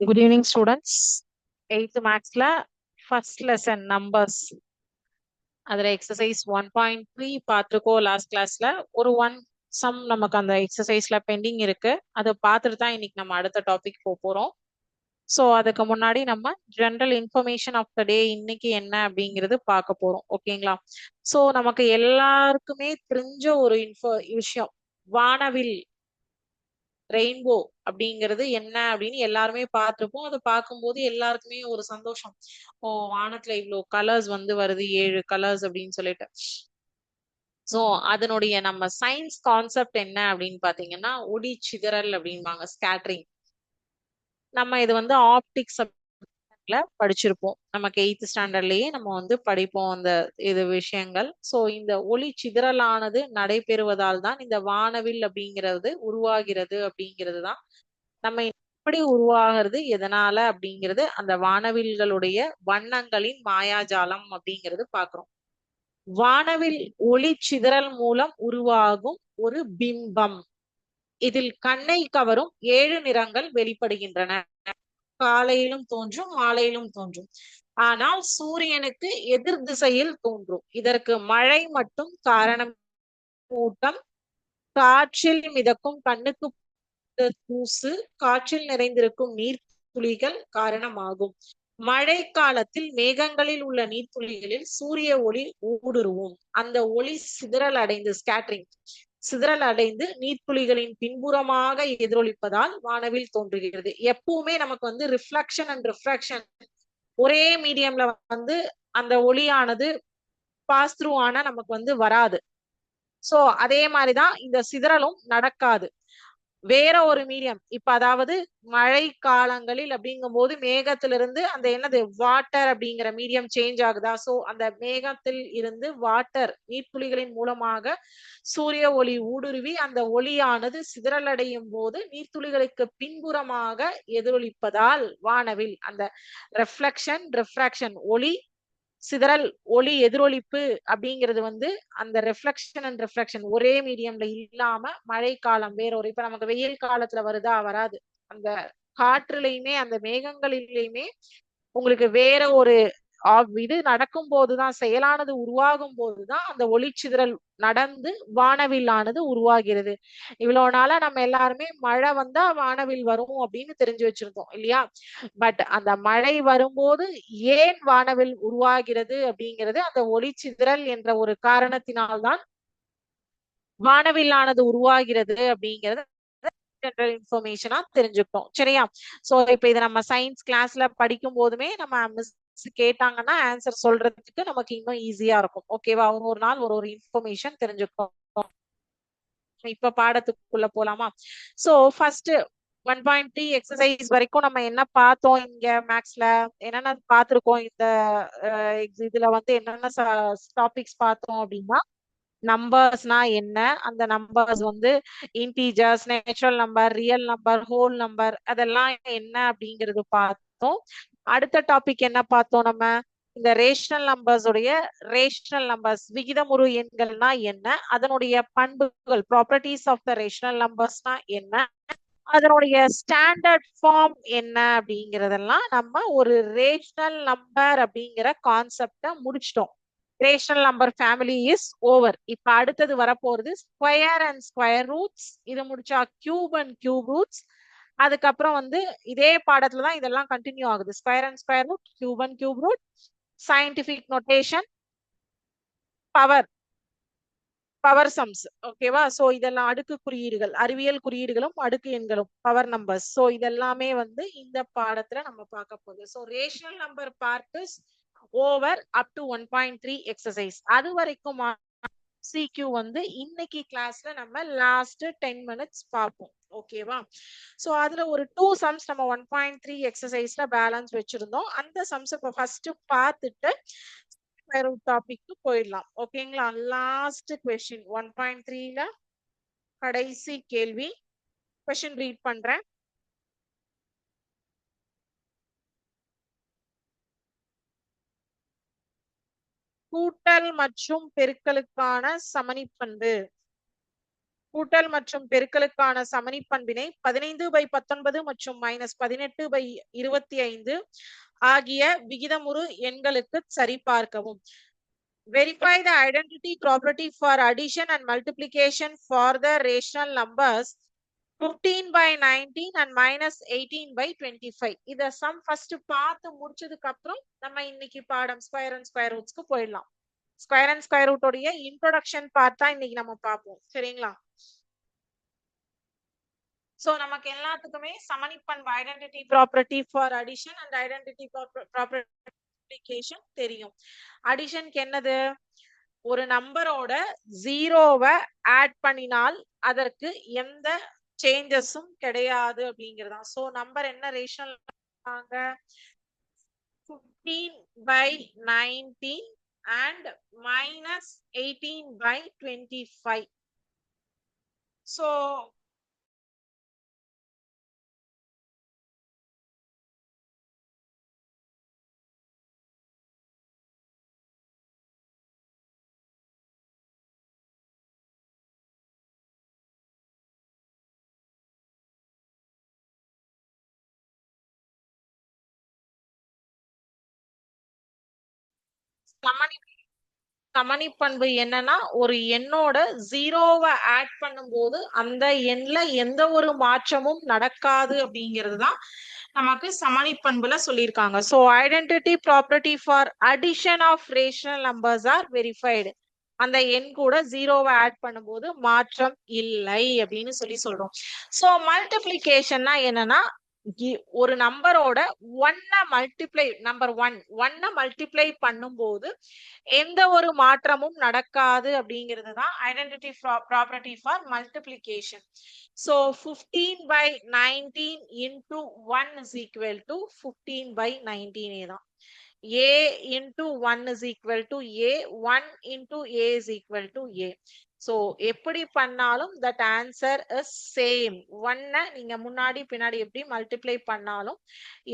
Good evening students eighth மேக்ஸ்ல first lesson numbers அதுல exercise one point three பார்த்துருக்கோம் last கிளாஸ்ல ஒரு ஒன் சம் நமக்கு அந்த எக்ஸசைஸ்ல பெண்டிங் இருக்கு. அதை பார்த்துட்டு தான் இன்னைக்கு நம்ம அடுத்த டாபிக் போக போறோம். ஸோ அதுக்கு முன்னாடி நம்ம general information of the day இன்னைக்கு என்ன அப்படிங்கிறது பார்க்க போறோம். ஓகேங்களா ஸோ நமக்கு எல்லாருக்குமே தெரிஞ்ச ஒரு இன்ஃபோ விஷயம். வானவில் ரெயின்போ அப்படிங்கிறது என்ன அப்படின்னு எல்லாருமே பார்த்துருப்போம். அதை பார்க்கும்போது எல்லாருக்குமே ஒரு சந்தோஷம். ஓ வானத்துல இவ்வளோ கலர்ஸ் வந்து வருது ஏழு கலர்ஸ் அப்படின்னு சொல்லிட்டு. ஸோ அதனுடைய நம்ம சயின்ஸ் கான்செப்ட் என்ன அப்படின்னு பாத்தீங்கன்னா ஒடி சிதறல் அப்படின்பாங்க ஸ்கேட்டரிங் நம்ம இது வந்து ஆப்டிக்ஸ் படிச்சிருப்போம். நமக்கு எயித்து ஸ்டாண்டர்ட்லயே நம்ம வந்து படிப்போம் அந்த இது விஷயங்கள். ஸோ இந்த ஒளி சிதறலானது நடைபெறுவதால் தான் இந்த வானவில் அப்படிங்கிறது உருவாகிறது அப்படிங்கிறது தான் நம்ம எப்படி உருவாகிறது எதனால அப்படிங்கிறது அந்த வானவில்களுடைய வண்ணங்களின் மாயாஜாலம் அப்படிங்கிறது பாக்குறோம் வானவில் ஒளி சிதறல் மூலம் உருவாகும் ஒரு பிம்பம். இதில் கண்ணை கவரும் ஏழு நிறங்கள் வெளிப்படுகின்றன. காலையிலும் தோன்றும் மாலையிலும் தோன்றும். ஆனால் சூரியனுக்கு எதிர் திசையில் தோன்றும். இதற்கு மழை மட்டும் காரணம். கூட்டம் காற்றில் மிதக்கும் கண்ணுக்கு தூசு காற்றில் நிறைந்திருக்கும் நீர்த்துளிகள் காரணமாகும். மழை காலத்தில் மேகங்களில் உள்ள நீர்த்துளிகளில் சூரிய ஒளி ஊடுருவும். அந்த ஒளி சிதறல் அடைந்து ஸ்கேட்டரிங் சிதறல் அடைந்து நீர்த்துளிகளின் பின்புறமாக எதிரொலிப்பதால் வானவில் தோன்றுகிறது. எப்பவுமே நமக்கு வந்து ரிஃப்ளக்ஷன் அண்ட் ரிஃப்ராக்ஷன் ஒரே மீடியம்ல வந்து அந்த ஒளியானது பாஸ் த்ரூ ஆனா நமக்கு வந்து வராது. சோ அதே மாதிரிதான் இந்த சிதறலும் நடக்காது. வேற ஒரு மீடியம். இப்ப அதாவது மழை காலங்களில் அப்படிங்கும் போது மேகத்திலிருந்து அந்த என்னது வாட்டர் அப்படிங்கிற மீடியம் சேஞ்ச் ஆகுதா? சோ அந்த மேகத்தில் இருந்து வாட்டர் நீர்த்துளிகளின் மூலமாக சூரிய ஒளி ஊடுருவி அந்த ஒளியானது சிதறலடையும் போது நீர்த்துளிகளுக்கு பின்புறமாக எதிரொலிப்பதால் வானவில் அந்த ரெஃப்ளக்ஷன் ரெஃப்ராக்ஷன் ஒளி சிதறல் ஒளி எதிரொலிப்பு அப்படிங்கிறது வந்து அந்த ரெஃப்ளக்ஷன் அண்ட் ரிஃப்ளக்ஷன் ஒரே மீடியம்ல இல்லாம மழை காலம் வேற ஒரு இப்ப நமக்கு வெயில் காலத்துல வருதா வராது. அந்த காற்றுலையுமே அந்த மேகங்களிலையுமே உங்களுக்கு வேற ஒரு இது நடக்கும் போதுதான் செயலானது உருவாகும் போதுதான் அந்த ஒளிச்சிதறல் நடந்து வானவில்லானது உருவாகிறது. இவ்வளவு நாளா நம்ம எல்லாருமே மழை வந்தா வானவில் வரும் அப்படின்னு தெரிஞ்சு வச்சிருந்தோம் இல்லையா? பட் அந்த மழை வரும்போது ஏன் வானவில் உருவாகிறது அப்படிங்கிறது அந்த ஒளிச்சிதறல் என்ற ஒரு காரணத்தினால்தான் வானவில்லானது உருவாகிறது அப்படிங்கிறது ஜென்ரல் இன்ஃபர்மேஷனா தெரிஞ்சுக்கிட்டோம் சரியா? சோ இப்ப இதை நம்ம சயின்ஸ் கிளாஸ்ல படிக்கும் போதுமே நம்ம மிஸ் கேட்டாங்கன்னா ஆன்சர் சொல்றதுக்கு நமக்கு இன்னும் ஈஸியா இருக்கும். ஓகேவா அவங்க ஒரு நாள் ஒரு ஒரு இன்ஃபர்மேஷன் தெரிஞ்சுக்கோம் இப்ப பாடத்துக்குள்ள போலாமா? So first one point three exercise வரைக்கும் நம்ம என்ன பார்த்தோம் இங்க மேக்ஸ்ல என்னென்ன பார்த்திருக்கோம் இந்த இதுல வந்து என்னென்ன டாபிக்ஸ் பார்த்தோம் அப்படின்னா நம்பர்ஸ்னா என்ன? அந்த நம்பர்ஸ் வந்து integers natural number real number whole number அதெல்லாம் என்ன அப்படிங்கறது பார்த்தோம் அடுத்த டாபிக் என்ன பார்த்தோம் நம்ம? இந்த ரேஷனல் நம்பர்ஸ் உடைய ரேஷனல் நம்பர்ஸ் விகிதமுறு எண்கள்னா என்ன? அதனுடைய பண்புகள் ப்ராப்பர்டிஸ் ஆஃப் த ரேஷனல் நம்பர்ஸ்னா என்ன? அதனுடைய ஸ்டாண்டர்ட் ஃபார்ம் என்ன அப்படிங்கறதெல்லாம் நம்ம ஒரு ரேஷனல் நம்பர் அப்படிங்கிற கான்செப்ட முடிச்சிட்டோம். Rational number family is over இப்ப அடுத்தது வரப்போறது ஸ்கொயர் அண்ட் ஸ்கொயர் ரூட்ஸ் இது முடிச்சா கியூப் அண்ட் கியூப் ரூட்ஸ் அதுக்கப்புறம் வந்து இதே பாடத்துல தான் இதெல்லாம் கண்டினியூ ஆகுது. Square and square root cube and cube root scientific notation power power sums ஓகேவா சோ இதெல்லாம் அடுக்கு குறியீடுகள் அறிவியல் குறியீடுகளும் அடுக்கு எண்களும் பவர் நம்பர்ஸ் சோ இதெல்லாமே வந்து இந்த பாடத்துல நம்ம பார்க்க போகுது. So rational number part over up to one point three exercise அது வரைக்கும் சிக்யூ வந்து இன்னைக்கு கிளாஸ்ல நம்ம லாஸ்ட் டென் மினிட்ஸ் பார்ப்போம். ஓகேவா சோ அதுல ஒரு டூ சம்ஸ் நம்ம ஒன் பாயிண்ட் த்ரீ எக்ஸசைஸ்ல பேலன்ஸ் வச்சிருந்தோம். அந்த சம்ஸ் இப்போ ஃபர்ஸ்ட் பார்த்துட்டு டாபிக்கு போயிடலாம். ஓகேங்களா லாஸ்ட் கொஸ்டின் ஒன் பாயிண்ட் த்ரீல கடைசி கேள்வி. கொஸ்டின் ரீட் பண்றேன். கூட்டல் மற்றும் பெருக்கலுக்கான சமணிப்பண்பு கூட்டல் மற்றும் பெருக்கலுக்கான சமணி பண்பினை பதினைந்து பை பத்தொன்பது மற்றும் மைனஸ் பதினெட்டு பை இருபத்தி ஐந்து ஆகிய விகிதமுறு எண்களுக்கு சரிபார்க்கவும். Verify the identity property for addition and multiplication for the rational numbers fifteen by nineteen and minus eighteen by twenty five இத சம் ஃபர்ஸ்ட் பார்த்து முடிச்சதுக்கு அப்புறம் நம்ம இன்னைக்கு பாடம் ஸ்கொயர் அண்ட் ஸ்கொயர் ரூட்ஸ்க்கு போயிடலாம். ஸ்கொயர் அண்ட் ஸ்கொயர் ரூட்டோடைய இன்ட்ரோடக்ஷன் பார்ட் தான் இன்னைக்கு நம்ம பார்ப்போம். சரிங்களா? சோ நமக்கு எல்லாத்துக்குமே சமணிப்பண்பு identity property for addition and identity ப்ராப்பர்ட்டிகேஷன் தெரியும். அடிஷனுக்கு என்னது? ஒரு நம்பரோட ஜீரோவை ஆட் பண்ணினால் அதற்கு எந்த சேஞ்சஸும் கிடையாது அப்படிங்கிறதா சோ நம்பர் என்ன ration fifteen by nineteen and minus 18 by 25. So, சமணி சமணி பண்பு என்னன்னா ஒரு எண்ணோட ஜீரோவை ஆட் பண்ணும்போது அந்த எண்ல எந்த ஒரு மாற்றமும் நடக்காது அப்படிங்கிறது தான் நமக்கு சமணி பண்புல சொல்லியிருக்காங்க. So identity property for addition of rational numbers are verified அந்த எண் கூட ஜீரோவை ஆட் பண்ணும்போது மாற்றம் இல்லை அப்படின்னு சொல்லி சொல்றோம். ஸோ மல்டிப்ளிகேஷன்னா என்னன்னா ஒரு நம்பரோட ஒன்ன மல்டிப்ளை நம்பர் ஒன் ஒன்ன மல்டிப்ளை பண்ணும்போது எந்த ஒரு மாற்றமும் நடக்காது அப்படிங்கிறது தான் identity property for multiplication so fifteen by nineteen into one is equal to fifteen by நைன்டீனே தான். A into 1 is equal to a 1 into a is equal to a. So எப்படி பண்ணாலும் தட் ஆன்சர் இஸ் சேம் ஒன்னை நீங்க முன்னாடி பின்னாடி எப்படி multiply பண்ணாலும்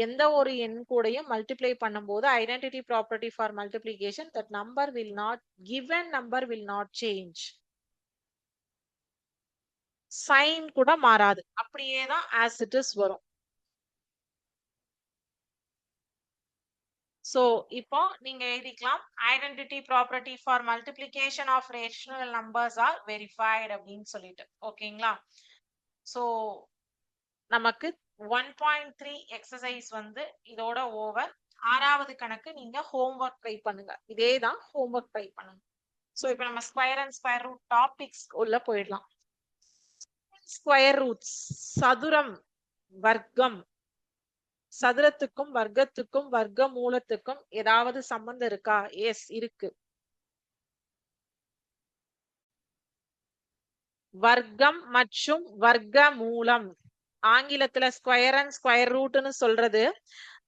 எந்த ஒரு எண் கூடயும் மல்டிப்ளை பண்ணும்போது identity property for multiplication that number will not given number will not change sign கூட மாறாது. அப்படியே தான் ஆஸ் இட் இஸ் வரும். சோ இப்போ நீங்க எழுதிக்கலாம். Identity property for multiplication of rational numbers are verified அப்படின்னு சொல்லிட்டு. ஓகேங்களா சோ நமக்கு ஒன் பாயிண்ட் த்ரீ எக்ஸசைஸ் வந்து இதோட ஓவர் ஆறாவது கணக்கு நீங்க ஹோம்ஒர்க் ட்ரை பண்ணுங்க. இதே தான் ஹோம்ஒர்க் ட்ரை பண்ணுங்க. சோ இப்போ நம்ம square and square root topics உள்ள போயிடலாம். ஸ்கொயர் ரூட்ஸ் சதுரம் வர்க்கம் சதுரத்துக்கும் வர்க்கத்துக்கும் வர்க்க மூலத்துக்கும் ஏதாவது சம்பந்தம் இருக்கா? எஸ் இருக்கு. வர்க்கம் மற்றும் வர்க்க மூலம் ஆங்கிலத்துல ஸ்கொயர் அண்ட் ஸ்கொயர் ரூட்னு சொல்றது.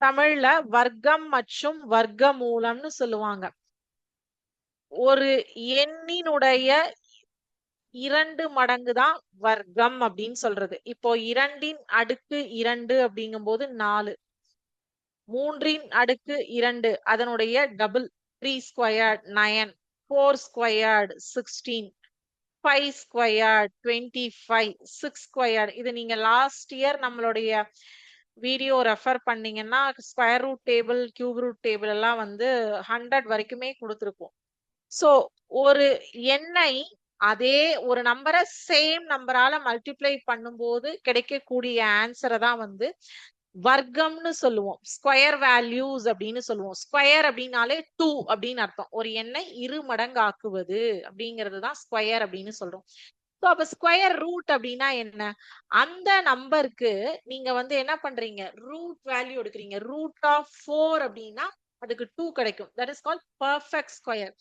தமிழ்ல வர்க்கம் மற்றும் வர்க்க மூலம்னு சொல்லுவாங்க. ஒரு எண்ணினுடைய இரண்டு மடங்கு தான் வர்க்கம் அப்படின்னு சொல்றது. இப்போ இரண்டின் அடுக்கு இரண்டு அப்படிங்கும் போது நாலு. மூன்றின் அடுக்கு இரண்டு அதனுடைய double three squared nine four squared sixteen five squared twenty five six squared இது நீங்க லாஸ்ட் இயர் நம்மளுடைய வீடியோ ரெஃபர் பண்ணீங்கன்னா square root table cube root table எல்லாம் வந்து ஹண்ட்ரட் வரைக்குமே கொடுத்துருக்கோம் ஸோ ஒரு எண்ணெய் அதே ஒரு நம்பரை சேம் நம்பரால மல்டிப்ளை பண்ணும்போது கிடைக்கக்கூடிய ஆன்சரை தான் வந்து வர்க்கம்னு சொல்லுவோம். ஸ்கொயர் வேல்யூஸ் அப்படின்னு சொல்லுவோம். ஸ்கொயர் அப்படின்னாலே டூ அப்படின்னு அர்த்தம். ஒரு எண்ணை இரு மடங்கு ஆக்குவது அப்படிங்கிறது தான் ஸ்கொயர் அப்படின்னு சொல்றோம். ஸோ அப்போ ஸ்கொயர் ரூட் அப்படின்னா என்ன? அந்த நம்பருக்கு நீங்க வந்து என்ன பண்றீங்க? ரூட் வேல்யூ எடுக்கிறீங்க. ரூட் ஆஃப் ஃபோர் அப்படின்னா அதுக்கு டூ கிடைக்கும். That is call perfect square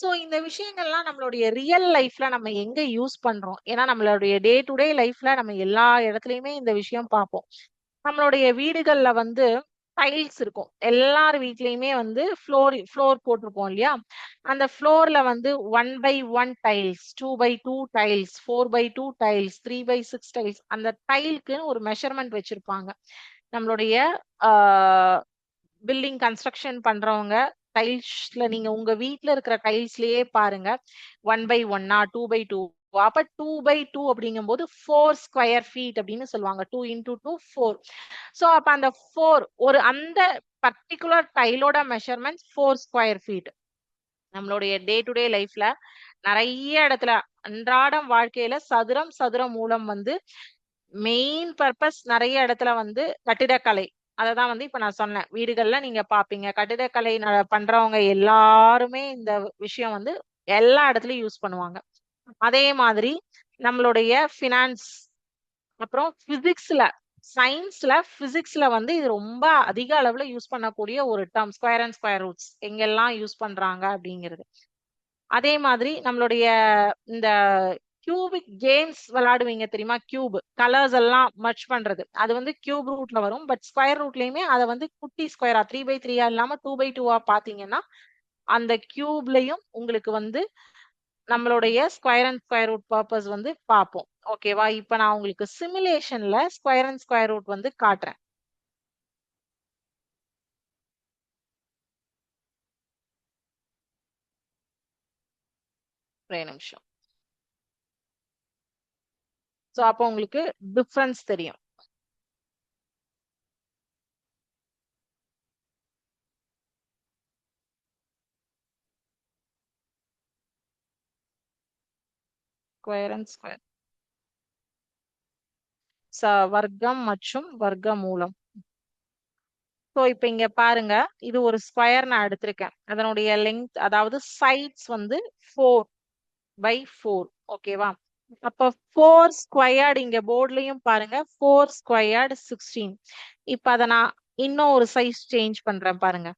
so இந்த விஷயங்கள்லாம் நம்மளுடைய ரியல் லைஃப்ல நம்ம எங்க யூஸ் பண்றோம்? ஏன்னா நம்மளுடைய டே டு டே லைஃப்ல நம்ம எல்லா இடத்துலயுமே இந்த விஷயம் பார்ப்போம். நம்மளுடைய வீடுகள்ல வந்து டைல்ஸ் இருக்கும். எல்லார் வீட்லயுமே வந்து ஃப்ளோர் ஃப்ளோர் போட்டிருப்போம் இல்லையா? அந்த ஃப்ளோர்ல வந்து one by one tiles two by two tiles four by two tiles three by six tiles அந்த டைலுக்குன்னு ஒரு மெஷர்மெண்ட் வச்சிருப்பாங்க. நம்மளுடைய பில்டிங் கன்ஸ்ட்ரக்ஷன் பண்றவங்க டைல்ஸ்ல நீங்க உங்க வீட்ல இருக்கிற டைல்ஸ்லயே பாருங்க. ஒன் பை ஒன்னா டூ பை டூ அப்ப டூ பை டூ அப்படிங்கும் போது ஃபோர் ஸ்கொயர் ஃபீட் அப்படின்னு சொல்லுவாங்க. Two into two four so அப்ப அந்த ஃபோர் ஒரு அந்த பர்டிகுலர் டைலோட மெஷர்மெண்ட் ஃபோர் ஸ்கொயர் ஃபீட் நம்மளுடைய டே டு டே லைஃப்ல நிறைய இடத்துல அன்றாடம் வாழ்க்கையில சதுரம் சதுரம் மூலம் வந்து மெயின் பர்பஸ் நிறைய இடத்துல வந்து கட்டிடக்கலை. அதை தான் வந்து இப்ப நான் சொன்னேன். வீடுகள்ல நீங்க பாப்பீங்க. கட்டிடக்கலை பண்றவங்க எல்லாருமே இந்த விஷயம் வந்து எல்லா இடத்துலயும் யூஸ் பண்ணுவாங்க. அதே மாதிரி நம்மளுடைய ஃபினான்ஸ் அப்புறம் பிசிக்ஸ்ல சயின்ஸ்ல பிசிக்ஸ்ல வந்து இது ரொம்ப அதிக அளவுல யூஸ் பண்ணக்கூடிய ஒரு term square and square roots எங்கெல்லாம் யூஸ் பண்றாங்க அப்படிங்கிறது. அதே மாதிரி நம்மளுடைய இந்த கியூபிக் கேம்ஸ் விளையாடுவீங்க தெரியுமா? கியூப் கலர்ஸ் எல்லாம் மர்ச் பண்றது. அது வந்து கியூப் ரூட்ல வரும். பட் ஸ்கொயர் ரூட்லயுமே அதை வந்து குட்டி ஸ்கொயரா த்ரீ பை த்ரீயா இல்லாம டூ பை டூவா பாத்தீங்கன்னா அந்த கியூப்லயும் உங்களுக்கு வந்து நம்மளுடைய square and square root purpose வந்து பார்ப்போம். ஓகேவா இப்ப நான் உங்களுக்கு சிமுலேஷன்ல ஸ்கொயர் அண்ட் ஸ்கொயர் ரூட் வந்து காட்டுறேன். ஒரே நிமிஷம். ஸோ அப்போ உங்களுக்கு டிஃப்ரென்ஸ் தெரியும். ஸ்கொயர் அண்ட் ஸ்கொயர் வர்க்கம் மற்றும் வர்க்க மூலம் ஸோ இப்போ இங்க பாருங்க. இது ஒரு ஸ்கொயர் நான் எடுத்திருக்கேன். அதனுடைய லெங்க் அதாவது சைட்ஸ் வந்து ஃபோர் பை ஃபோர் ஓகேவா அப்ப ஃபோர் ஸ்கொயர்டு இங்க போர்ட்லயும் பாருங்க. ஃபோர் ஸ்கொயர்டு சிக்ஸ்டீன் இப்ப அதை நான் இன்னும் ஒரு சைஸ் சேஞ்ச் பண்றேன் பாருங்க.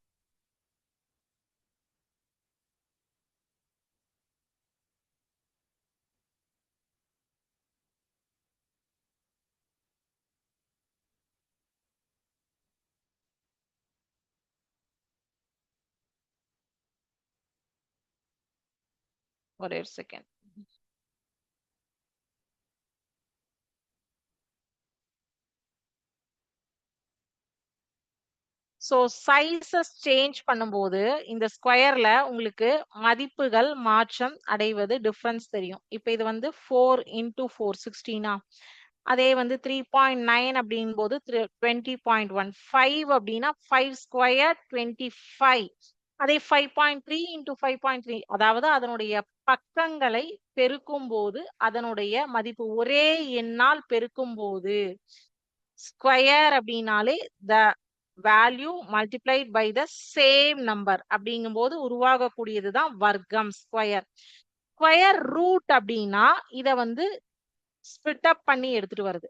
ஒரே ஒரு செகண்ட் ஸோ சைஸஸ் சேஞ்ச் பண்ணும்போது இந்த ஸ்கொயர்ல உங்களுக்கு மதிப்புகள் மாற்றம் அடைவது டிஃப்ரென்ஸ் தெரியும். இப்போ இது வந்து ஃபோர் இன்டூ ஃபோர் சிக்ஸ்டீனா அதே வந்து த்ரீ பாயிண்ட் நைன் அப்படின் போது டுவெண்ட்டி பாயிண்ட் ஒன் ஃபைவ் அப்படின்னா ஃபைவ் ஸ்கொயர் டுவெண்ட்டி ஃபைவ் அதே five point three into five point three அதாவது அதனுடைய பக்கங்களை பெருக்கும் போது அதனுடைய மதிப்பு ஒரே எண்ணால் பெருக்கும் போது ஸ்கொயர் அப்படின்னாலே the value multiplied by the same number அப்படிங்கும்போது உருவாகக்கூடியதுதான் வர்க்கம் ஸ்கொயர் ஸ்கொயர் ரூட் அப்படின்னா இத வந்து ஸ்பிட் அப் பண்ணி எடுத்துட்டு வருது.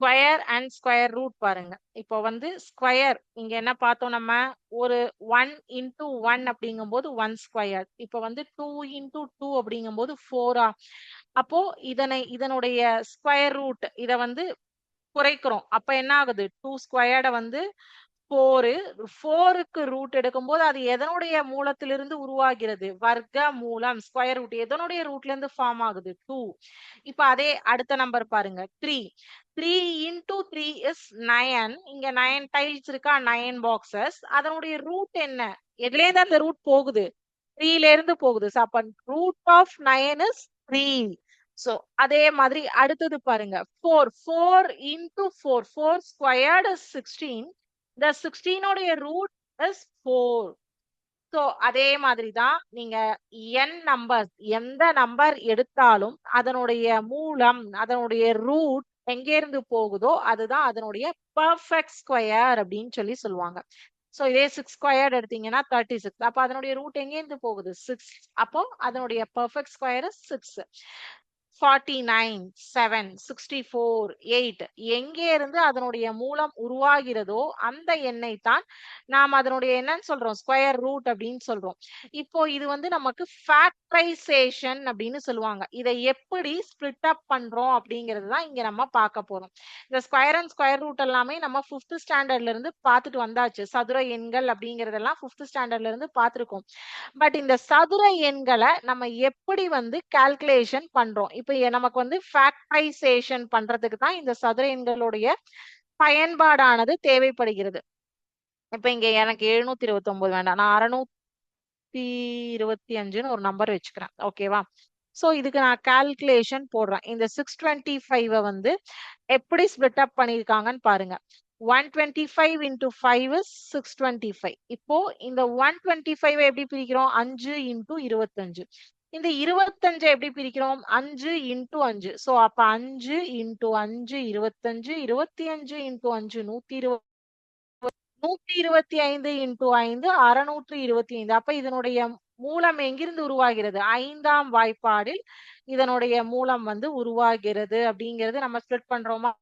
ஸ்கொயர் அண்ட் ஸ்கொயர் ரூட் பாருங்க. இப்போ வந்து ஸ்கொயர் இங்க என்ன பார்த்தோம் நம்ம? ஒரு ஒன் இன்டூ ஒன் அப்படிங்கும்போது ஒன் ஸ்கொயர் இப்போ வந்து டூ இன்டூ டூ அப்படிங்கும்போது ஃபோரா அப்போ இதனை இதனுடைய ஸ்கொயர் ரூட் இத வந்து குறைக்கிறோம். அப்ப என்ன ஆகுது? டூ ஸ்கொயர்ட வந்து ஃபோரு ஃபோருக்கு ரூட் எடுக்கும்போது அது எதனுடைய மூலத்திலிருந்து உருவாகிறது? வர்க்க மூலம் ஸ்கொயர் ரூட் எதனுடைய ரூட்ல இருந்து ஃபார்ம் ஆகுது? டூ இப்ப அதே அடுத்த நம்பர் பாருங்க. Three three into three is nine இங்க நயன் டைல்ஸ் இருக்கா? நயன் பாக்ஸஸ் அதனுடைய ரூட் என்ன? எதுல இருந்து அந்த ரூட் போகுது? த்ரீல இருந்து போகுது. So, அப்ப root of nine is three so அதே மாதிரி அடுத்தது பாருங்க. Four four into four four squared sixteen இந்த சிக்ஸ்டீனோடைய ரூட் இஸ் ஃபோர் ஸோ அதே மாதிரி தான் நீங்க என் நம்பர் எந்த நம்பர் எடுத்தாலும் அதனுடைய மூலம் அதனுடைய ரூட் எங்க இருந்து போகுதோ அதுதான் அதனுடைய பர்ஃபெக்ட் ஸ்கொயர் அப்படின்னு சொல்லி சொல்லுவாங்க. ஸோ இதே சிக்ஸ் ஸ்கொயர் எடுத்தீங்கன்னா தேர்ட்டி சிக்ஸ் அப்போ அதனுடைய ரூட் எங்கேருந்து போகுது? சிக்ஸ் அப்போ அதனுடைய perfect square six forty nine seven sixty four eight எங்கே இருந்து அதனுடைய மூலம் உருவாகிறதோ அந்த எண்ணை தான் நாம் அதனுடைய என்னன்னு சொல்றோம் ஸ்கொயர் ரூட் அப்படின்னு சொல்றோம். இப்போ இது வந்து நமக்கு ஃபேக்டரைசேஷன் அப்படின்னு சொல்லுவாங்க. இதை எப்படி ஸ்பிளிட் அப் பண்றோம் அப்படிங்கிறது தான் இங்க நம்ம பார்க்க போறோம். இந்த ஸ்கொயர் அண்ட் ஸ்கொயர் ரூட் எல்லாமே நம்ம ஃபிஃப்த் ஸ்டாண்டர்ட்ல இருந்து பார்த்துட்டு வந்தாச்சு. சதுர எண்கள் அப்படிங்கறதெல்லாம் ஃபிஃப்த் ஸ்டாண்டர்ட்ல இருந்து பார்த்துருக்கோம். பட் இந்த சதுர எண்களை நம்ம எப்படி வந்து கால்குலேஷன் பண்றோம்? இப்போ இப்போ நமக்கு வந்து ஃபேக்டரைசேஷன் பண்றதுக்கு தான் இந்த சதுர எண்களுடைய பயன்பாடானது தேவைப்படுகிறது. இப்ப இங்க எனக்கு எழுநூத்தி இருபத்தி ஒன்பது வேண்டாம். நான் அறுநூத்தி இருபத்தி அஞ்சுன்னு ஒரு நம்பர் வச்சுக்கிறேன். ஓகேவா ஸோ இதுக்கு நான் கால்குலேஷன் போடுறேன். இந்த சிக்ஸ் டுவெண்ட்டி ஃபைவ் வந்து எப்படி ஸ்பிளிட் அப் பண்ணியிருக்காங்கன்னு பாருங்க. One twenty five into five six twenty five இப்போ இந்த ஒன் டுவெண்ட்டி ஃபைவ் எப்படி பிரிக்கிறோம்? அஞ்சு இன்டூ இருபத்தஞ்சு இந்த இருபத்தஞ்சு எப்படி பிரிக்கிறோம்? அஞ்சு இன்டூ அஞ்சு. சோ அப்ப அஞ்சு இன்டூ அஞ்சு இருபத்தஞ்சு இருபத்தி அஞ்சு இன்டூ அஞ்சு நூத்தி இருபது நூத்தி இருபத்தி ஐந்து இன்டூ ஐந்து அறுநூற்று இருபத்தி ஐந்து அப்ப இதனுடைய மூலம் எங்கிருந்து உருவாகிறது? ஐந்தாம் வாய்ப்பாடில் இதனுடைய மூலம் வந்து உருவாகிறது அப்படிங்கிறது நம்ம ஸ்பிளிட் பண்றோமா?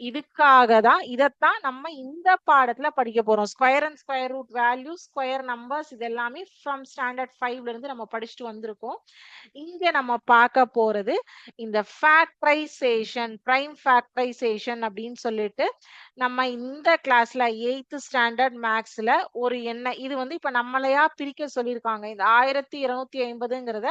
இதுக்காக தான் இதைத்தான் நம்ம இந்த பாடத்துல படிக்க போறோம். Square and square root value square numbers இது எல்லாமே ஃப்ரம் ஸ்டாண்டர்ட் ஃபைவ்ல இருந்து நம்ம படிச்சுட்டு வந்திருக்கோம். இங்க நம்ம பார்க்க போறது இந்த ஃபேக்டரைசேஷன் பிரைம் ஃபேக்டரைசேஷன் அப்படின்னு சொல்லிட்டு நம்ம இந்த கிளாஸ்ல எயித்து ஸ்டாண்டர்ட் மேக்ஸ்ல ஒரு எண்ணெய் இது வந்து இப்ப நம்மளையா பிரிக்க சொல்லியிருக்காங்க. இந்த ஆயிரத்தி இருநூத்தி ஐம்பதுங்கிறத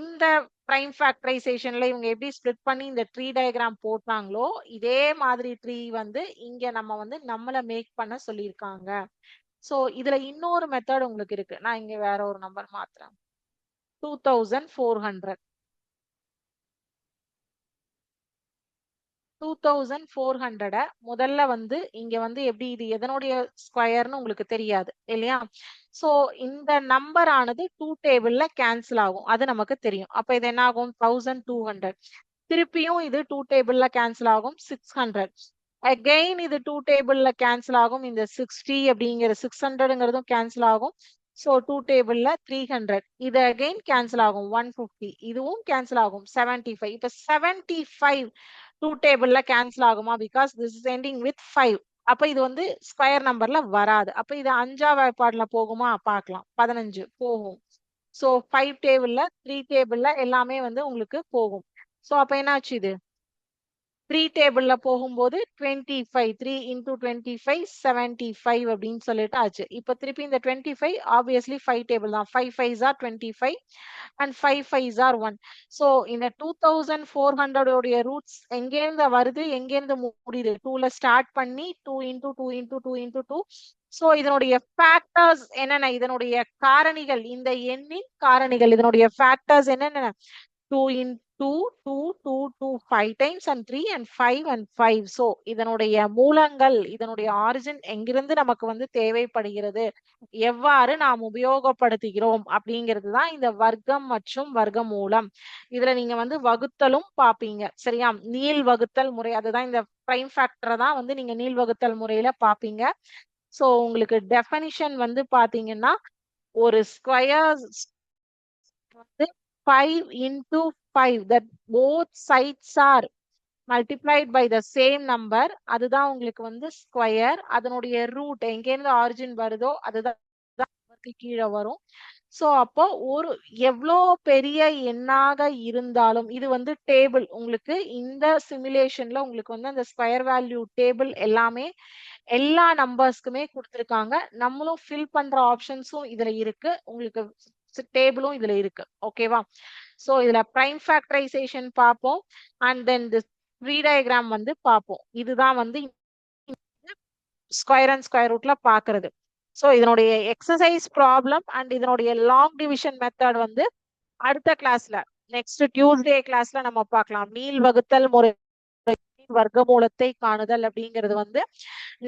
இந்த பிரைம் ஃபேக்டரைசேஷன்ல இவங்க எப்படி ஸ்ப்ளிட் பண்ணி இந்த ட்ரீ டயக்ராம் போட்டாங்களோ இதே மாதிரி ட்ரீ வந்து இங்க நம்ம வந்து நம்மள மேக் பண்ண சொல்லியிருக்காங்க. சோ இதுல இன்னொரு மெத்தட் உங்களுக்கு இருக்கு. நான் இங்க வேற ஒரு number மாத்துறேன். Two thousand four hundred two thousand four ஹண்ட்ரட முதல்ல வந்து இங்க வந்து எப்படி இது எதனுடைய ஸ்கொயர்னு உங்களுக்கு தெரியாது இல்லையா? சோ இந்த நம்பர் ஆனது டூ டேபிள்ல கேன்சல் ஆகும். அது நமக்கு தெரியும். அப்ப இது என்ன ஆகும் தௌசண்ட் டூ ஹண்ட்ரட் திருப்பியும் இது டூ டேபிள்ல கேன்சல் ஆகும். சிக்ஸ் ஹண்ட்ரட் அகெயின் இது டூ டேபிள்ல கேன்சல் ஆகும். இந்த சிக்ஸ்டி அப்படிங்கிற சிக்ஸ் ஹண்ட்ரடுங்கிறதும் கேன்சல் ஆகும். ஸோ டூ டேபிள்ல த்ரீ ஹண்ட்ரட் இது அகெயின் கேன்சல் ஆகும். ஒன் ஃபிஃப்டி இதுவும் கேன்சல் ஆகும். செவன்டி ஃபைவ் இப்போ செவன்டி ஃபைவ் டூ டேபிள்ல கேன்சல் ஆகுமா? Because this is ending with five அப்ப இது வந்து ஸ்கொயர் நம்பர்ல வராது. அப்ப இது அஞ்சா வாய்ப்பாடுல போகுமா? பார்க்கலாம். பதினஞ்சு. போகும். ஸோ ஃபைவ் டேபிள்ல த்ரீ டேபிள்ல எல்லாமே வந்து உங்களுக்கு போகும். ஸோ அப்ப என்னாச்சு இது? த்ரீ டேபிள்ல போகும்போது twenty five three into twenty five seventy five அப்படின்னு சொல்லிட்டு ஆச்சு. இப்போ திருப்பி இந்த twenty five obviously five table தான். Five five are twenty five and five five are one so இந்த டூ தௌசண்ட் ஃபோர் ஹண்ட்ரடோடைய ரூட்ஸ் எங்கேருந்து வருது? எங்கேருந்து முடியுது? டூல ஸ்டார்ட் பண்ணி two into two into two into two so இதனுடைய ஃபேக்டர்ஸ் என்னென்ன? இதனுடைய காரணிகள். இந்த எண்ணின் காரணிகள். இதனுடைய ஃபேக்டர்ஸ் என்னென்ன? Two into two two two five times and three and five and five so இதனுடைய மூலங்கள் இதனுடைய ஆரிஜின் எங்கிருந்து நமக்கு வந்து தேவைப்படுகிறது? எவ்வாறு நாம் உபயோகப்படுத்துகிறோம்? அப்படிங்கிறது தான் இந்த வர்க்கம் மற்றும் வர்க்க மூலம் இதுல நீங்க வந்து வகுத்தலும் பாப்பீங்க. சரியா? நீள் வகுத்தல் முறை அதுதான் இந்த பிரைம் ஃபேக்டரை தான் வந்து நீங்க நீள் வகுத்தல் முறையில பாப்பீங்க. ஸோ உங்களுக்கு டெஃபனிஷன் வந்து பாத்தீங்கன்னா ஒரு ஸ்கொயர் வந்து five into five that both sides are multiplied by the same number அதுதான் உங்களுக்கு வந்து ஸ்கொயர் அதனுடைய ரூட் எங்கேருந்து ஆரிஜின் வருதோ அதுதான் கீழே வரும். சோ அப்போ ஒரு எவ்வளோ பெரிய எண்ணாக இருந்தாலும் இது வந்து டேபிள் உங்களுக்கு இந்த சிமுலேஷன்ல உங்களுக்கு வந்து அந்த ஸ்கொயர் வேல்யூ டேபிள் எல்லாமே எல்லா நம்பர்ஸ்க்குமே கொடுத்துருக்காங்க. நம்மளும் ஃபில் பண்ற ஆப்ஷன்ஸும் இதுல இருக்கு. உங்களுக்கு டேபிளும் இதுல இருக்கு. ஓகேவா சோ இதுல பிரைம் ஃபேக்டரைசேஷன் பார்ப்போம். And then the tree diagram வந்து பார்ப்போம். இதுதான் வந்து ஸ்கொயர் அண்ட் ஸ்கொயர் ரூட்ல பாக்குறது சோ இதனுடைய எக்ஸசைஸ் ப்ராப்ளம் அண்ட் இதனுடைய லாங் டிவிஷன் மெத்தட் வந்து அடுத்த கிளாஸ்ல நெக்ஸ்ட் டியூஸ்டே கிளாஸ்ல நம்ம பார்க்கலாம். நீள் வகுத்தல் முறை வர்க்கமூலத்தை காணுதல் அப்படிங்கிறது வந்து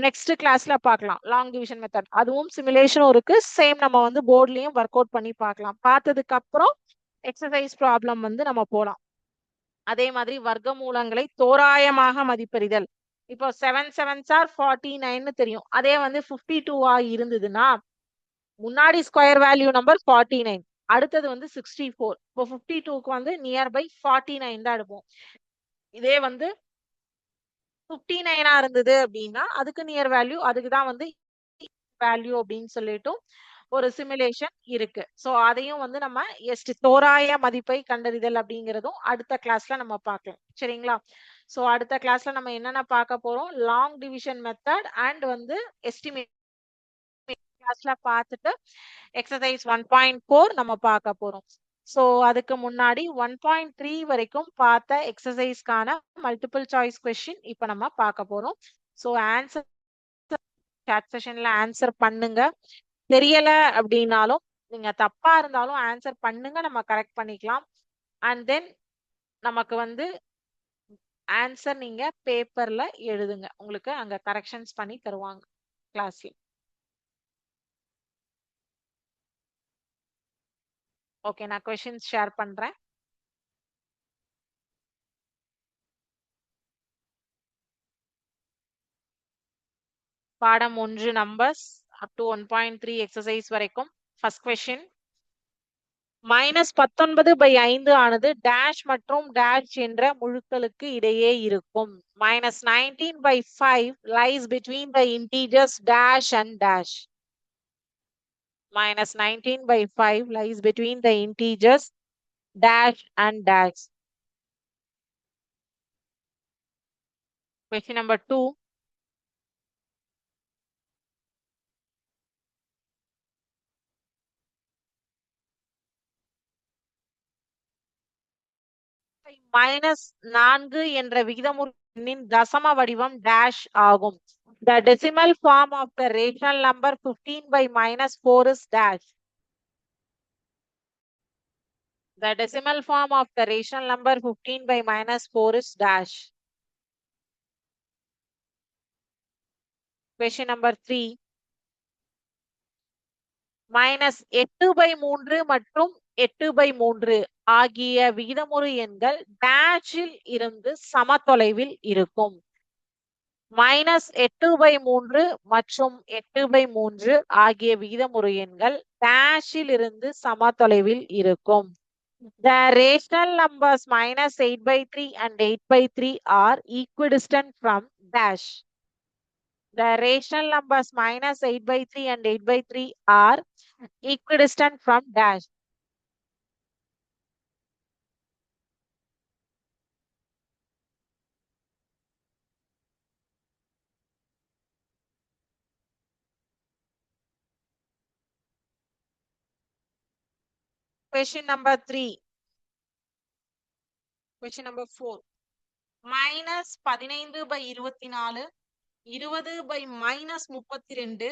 நெக்ஸ்ட் கிளாஸ்ல பார்க்கலாம். லாங் டிவிஷன் மெத்தட் அதுவும் சிமுலேஷனும் இருக்கு. சேம் நம்ம வந்து போர்ட்லயும் ஒர்க் அவுட் பண்ணி பார்க்கலாம். பார்த்ததுக்கு அப்புறம் எக்ஸசைஸ் ப்ராப்ளம் வந்து நம்ம போலாம். அதே மாதிரி வர்க்க மூலங்களை தோராயமாக மதிப்பறிதல். இப்போ செவன் செவன் சார் ஃபார்ட்டி நைன்னு தெரியும். அதே வந்து ஃபிஃப்டி டூவா இருந்ததுன்னா முன்னாடி square value number forty nine அடுத்தது வந்து சிக்ஸ்டி ஃபோர் இப்போ ஃபிஃப்டி டூக்கு வந்து நியர்பை ஃபார்ட்டி நைன் தான் எடுப்போம். இதே வந்து ஃபிஃப்டி நைனா இருந்தது அப்படின்னா அதுக்கு நியர் வேல்யூ அதுக்கு தான் வந்து வேல்யூ அப்படின்னு சொல்லிட்டும் ஒரு சிமுலேஷன் இருக்கு. ஸோ அதையும் வந்து நம்ம எஸ்ட் தோராய மதிப்பை கண்டறிதல் அப்படிங்கிறதும் அடுத்த கிளாஸ்ல நம்ம பார்க்கலாம். சரிங்களா? சோ அடுத்த கிளாஸ்ல நம்ம என்னென்ன பார்க்க போறோம்? லாங் டிவிஷன் மெத்தட் அண்ட் வந்து எஸ்டிமேட் கிளாஸ்ல பார்த்துட்டு எக்ஸசைஸ் ஒன் பாயிண்ட் ஃபோர் நம்ம பார்க்க போறோம். ஸோ அதுக்கு முன்னாடி ஒன் பாயிண்ட் த்ரீ வரைக்கும் பார்த்த எக்ஸசைஸ்க்கான மல்டிபிள் சாய்ஸ் கொஸ்டின் இப்போ நம்ம பார்க்க போறோம். ஸோ ஆன்சர் சாட் செஷன்ல ஆன்சர் பண்ணுங்க. தெரியல அப்படின்னாலும் நீங்க தப்பா இருந்தாலும் ஆன்சர் பண்ணுங்க. நம்ம கரெக்ட் பண்ணிக்கலாம். அண்ட் தென் நமக்கு வந்து ஆன்சர் நீங்க பேப்பர்ல எழுதுங்க. உங்களுக்கு அங்க கரெக்ஷன்ஸ் பண்ணி தருவாங்க கிளாஸ்ல ஓகே நான் கொஷின்ஸ் ஷேர் பண்றேன். பாடம் ஒன்று numbers up to one point three exercise வரைக்கும் ஃபர்ஸ்ட் கொஷின் மைனஸ் பத்தொன்பது பை ஐந்து ஆனது டேஷ் மற்றும் டேஷ் என்ற முழுக்களுக்கு இடையே இருக்கும் minus nineteen by five lies between the integers dash and dash minus 19 by 5 lies between the integers dash and dash. Question number 2. Minus நான்கு என்ற விகிதமுறின் தசம வடிவம் டேஷ் ஆகும் The decimal form of the rational number 15 by minus 4 is dash. The decimal form of the rational number 15 by minus 4 is dash. Question number 3. Minus எட்டு by மூன்று மற்றும் எட்டு by மூன்று ஆகிய விகிதமுறு எண்கள் டேஷில் இருந்து சம தொலைவில் இருக்கும் மைனஸ் எட்டு பை மூன்று மற்றும் எட்டு பை மூன்று ஆகிய விகிதமுறு எண்கள் டேஷில் இருந்து சம தொலைவில் இருக்கும் The rational numbers minus 8 by 3 and 8 by 3 are equidistant from dash. The rational numbers minus 8 by 3 and 8 by 3 are equidistant from dash. Question number 3. Question number 4. Minus பதினைந்து பை இருபத்தி நாலு இருபது பை மைனஸ் முப்பத்தி ரெண்டு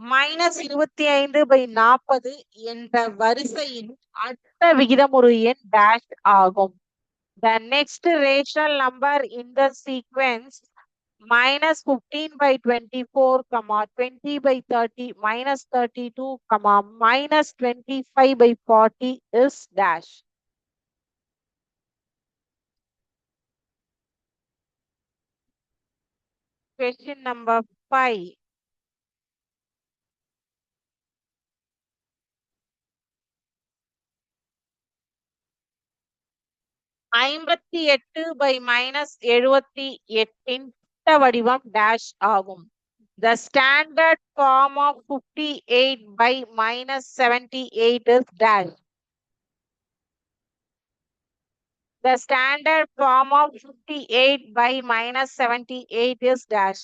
மைனஸ் இருபத்தி ஐந்து by நாற்பது என்ற வரிசையின் அடுத்த விகிதமுறு எண் டேஷ் ஆகும் The next rational number in the sequence minus 15 by 24, comma 20 by 30, minus 32, comma minus 25 by 40 is dash. Question number 5. ஐம்பத்தி எட்டு பை மைனஸ் எழுபத்தி எட்டின் திட்ட வடிவம் டேஷ் ஆகும் The standard form of 58 by minus 78 is dash. The standard form of 58 by minus 78 is dash.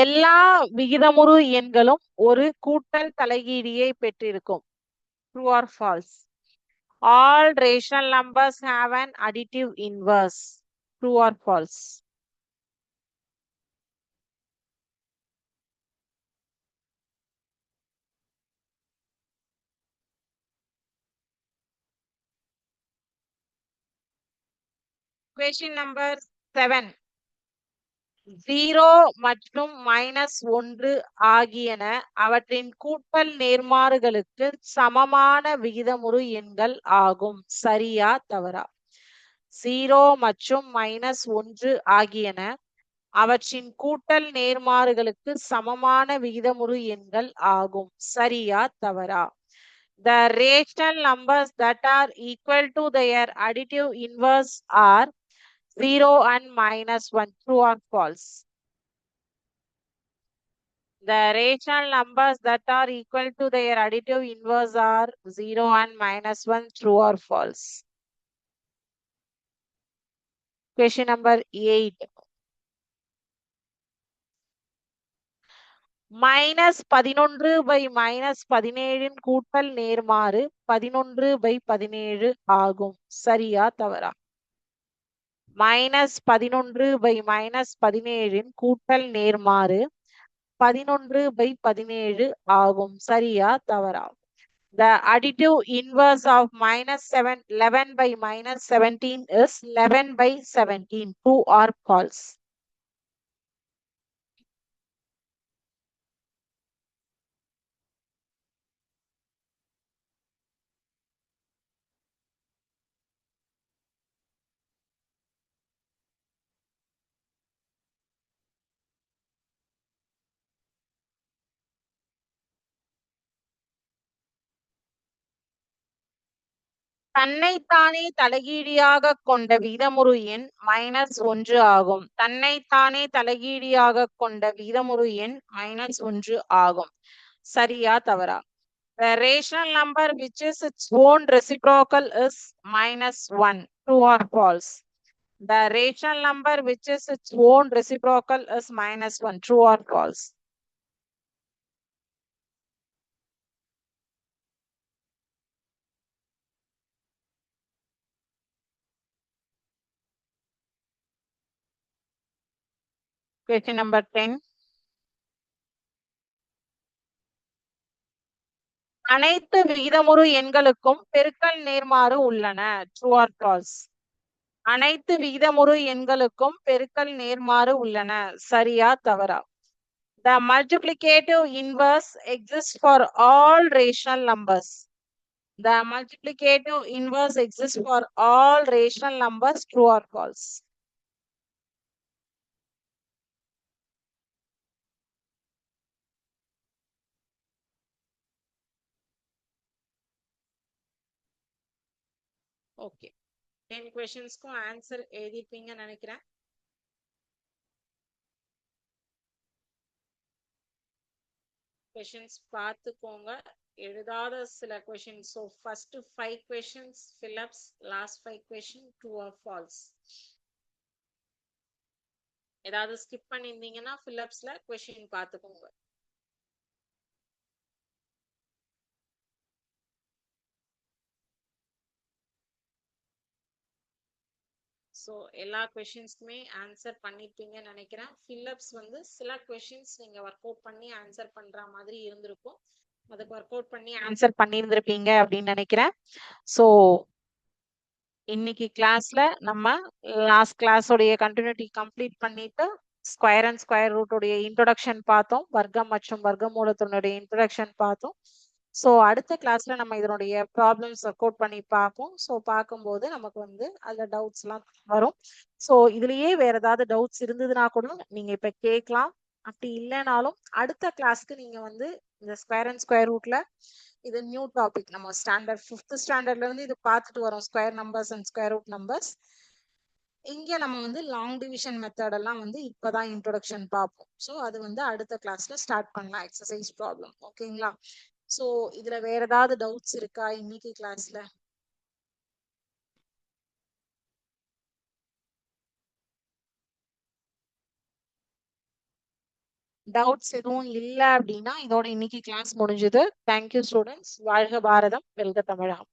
எல்லா விகிதமுறு எண்களும் ஒரு கூட்டல் தலைகீழியை பெற்றிருக்கும். True or false all rational numbers have an additive inverse true or false Question number seven zero மற்றும் minus ஒன்று ஆகியன அவற்றின் கூட்டல் நேர்மாறுகளுக்கு சமமான விகிதமுறு எண்கள் ஆகும். சரியா தவறா? ஜீரோ மற்றும் மைனஸ் ஒன்று ஆகியன அவற்றின் கூட்டல் நேர்மாறுகளுக்கு சமமான விகிதமுறு எண்கள் ஆகும். சரியா தவறா? The rational numbers that are equal to their additive inverse are 0 and minus 1 true or false the rational numbers that are equal to their additive inverse are 0 and minus 1 true or false question number 8 minus பதினொன்று by minus பதினேழின் கூட்டல் நேர்மாறு பதினொன்று by பதினேழு ஆகும் சரியா தவறா minus பதினொன்று பை மைனஸ் பதினேழின் கூட்டல் நேர்மாறு பதினொன்று பை பதினேழு ஆகும் சரியா தவறா The additive inverse of minus 7, 11 by minus 17 is 11 by 17. True or false? தன்னைத்தானே தலைகீழியாக கொண்ட வீதமுறு எண் மைனஸ் ஒன்று ஆகும் தன்னைத்தானே தலைகீழியாக கொண்ட வீதமுறு எண் மைனஸ் ஒன்று ஆகும் சரியா தவறா The rational number which is its own reciprocal is minus 1. True or false? The rational number which is its own reciprocal is minus 1. True or false? Question number 10. அனைத்து விகிதமுறு எண்களுக்கும் பெருக்கல் நேர்மாறு உள்ளன ட்ரூ ஆர் ஃபால்ஸ் அனைத்து விகிதமுறு எண்களுக்கும் பெருக்கல் நேர்மாறு உள்ளன சரியா தவறா the multiplicative inverse exist for all rational numbers the multiplicative inverse exist for all rational numbers true or false okay ten கொஷின்ஸ்க்கும் answer எழுதிருப்பீங்கன்னு நினைக்கிறேன். கொஷின்ஸ் பார்த்துக்கோங்க. எழுதாத சில questions so first five questions fill ups last five question true or false ஏதாவது skip பண்ணியிருந்தீங்கன்னா ஃபிலப்ஸில் question பார்த்துக்கோங்க. So எல்லா கொஷின்ஸ்க்குமே ஆன்சர் பண்ணிருப்பீங்கன்னு நினைக்கிறேன். ஃபில்லப்ஸ் வந்து சில கொஷின்ஸ் நீங்கள் ஒர்க் அவுட் பண்ணி ஆன்சர் பண்ணுற மாதிரி இருந்திருக்கும். அதுக்கு ஒர்க் அவுட் பண்ணி ஆன்சர் பண்ணியிருந்திருப்பீங்க அப்படின்னு நினைக்கிறேன். ஸோ இன்னைக்கு கிளாஸ்ல நம்ம லாஸ்ட் கிளாஸோடைய கண்டினியூட்டி கம்ப்ளீட் பண்ணிட்டு ஸ்கொயர் அண்ட் ஸ்கொயர் ரூட்டோடைய இன்ட்ரொடக்ஷன் பார்த்தோம். வர்க்கம் மற்றும் வர்க்க மூலத்தினுடைய இன்ட்ரொடக்ஷன் பார்த்தோம். ஸோ அடுத்த கிளாஸ்ல நம்ம இதனுடைய ப்ராப்ளம்ஸ் ஒர்க் அவுட் பண்ணி பார்ப்போம். ஸோ பார்க்கும்போது நமக்கு வந்து அதில் டவுட்ஸ் எல்லாம் வரும். ஸோ இதுலயே வேற ஏதாவது டவுட்ஸ் இருந்ததுன்னா கூட நீங்க இப்ப கேட்கலாம். அப்படி இல்லைனாலும் அடுத்த கிளாஸ்க்கு நீங்க வந்து இந்த ஸ்கொயர் அண்ட் ஸ்கொயர் ரூட்ல இது நியூ டாபிக் நம்ம ஸ்டாண்டர்ட் ஃபிஃப்த் ஸ்டாண்டர்ட்ல இருந்து இது பார்த்துட்டு வரோம். Square numbers and square root numbers இங்க நம்ம வந்து லாங் டிவிஷன் மெத்தட் எல்லாம் வந்து இப்பதான் இன்ட்ரோடக்ஷன் பார்ப்போம். ஸோ அது வந்து அடுத்த கிளாஸ்ல ஸ்டார்ட் பண்ணலாம். எக்ஸசைஸ் ப்ராப்ளம் ஓகேங்களா சோ இதுல வேற ஏதாவது டவுட்ஸ் இருக்கா இன்னைக்கு கிளாஸ்ல டவுட்ஸ் எதுவும் இல்லை அப்படின்னா இதோட இன்னைக்கு கிளாஸ் முடிஞ்சது. தேங்க்யூ ஸ்டூடெண்ட்ஸ் வாழ்க பாரதம். வெல்க தமிழகம்.